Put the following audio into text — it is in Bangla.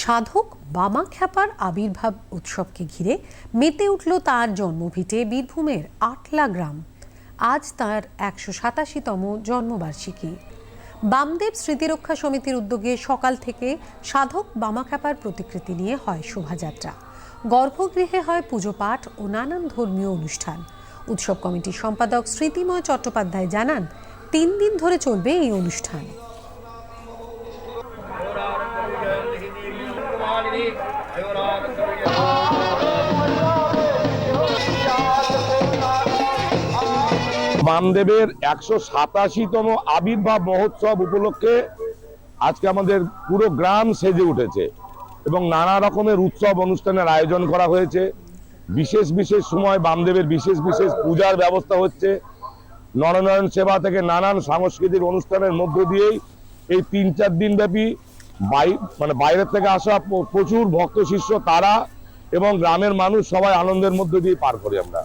সাধক বামা খ্যাপার আবির্ভাব উৎসবকে ঘিরে মেতে উঠল তার জন্মভিটে বীরভূমের আটলা গ্রাম। আজ তার একশো সাতাশিতম জন্মবার্ষিকী। বামদেব স্মৃতিরক্ষা সমিতির উদ্যোগে সকাল থেকে সাধক বামা খ্যাপার প্রতিকৃতি নিয়ে হয় শোভাযাত্রা। গর্ভগৃহে হয় পুজো পাঠ ও নানান ধর্মীয় অনুষ্ঠান। উৎসব কমিটির সম্পাদক স্মৃতিময় চট্টোপাধ্যায় জানান, তিন দিন ধরে চলবে এই অনুষ্ঠান। বামদেবের একশো সাতাশিতম আবির্ভাব মহোৎসব উপলক্ষে আজকে আমাদের পুরো গ্রাম সেজে উঠেছে এবং নানা রকমের উৎসব অনুষ্ঠানের আয়োজন করা হয়েছে। বিশেষ বিশেষ সময় বামদেবের বিশেষ বিশেষ পূজার ব্যবস্থা হচ্ছে। নরনারায়ণ সেবা থেকে নানান সাংস্কৃতিক অনুষ্ঠানের মধ্য দিয়েই এই তিন, চার দিন ব্যাপী বাই মানে বাইরের থেকে আসা প্রচুর ভক্ত, শিষ্য, তারা এবং গ্রামের মানুষ সবাই আনন্দের মধ্যে দিয়ে পার করি আমরা।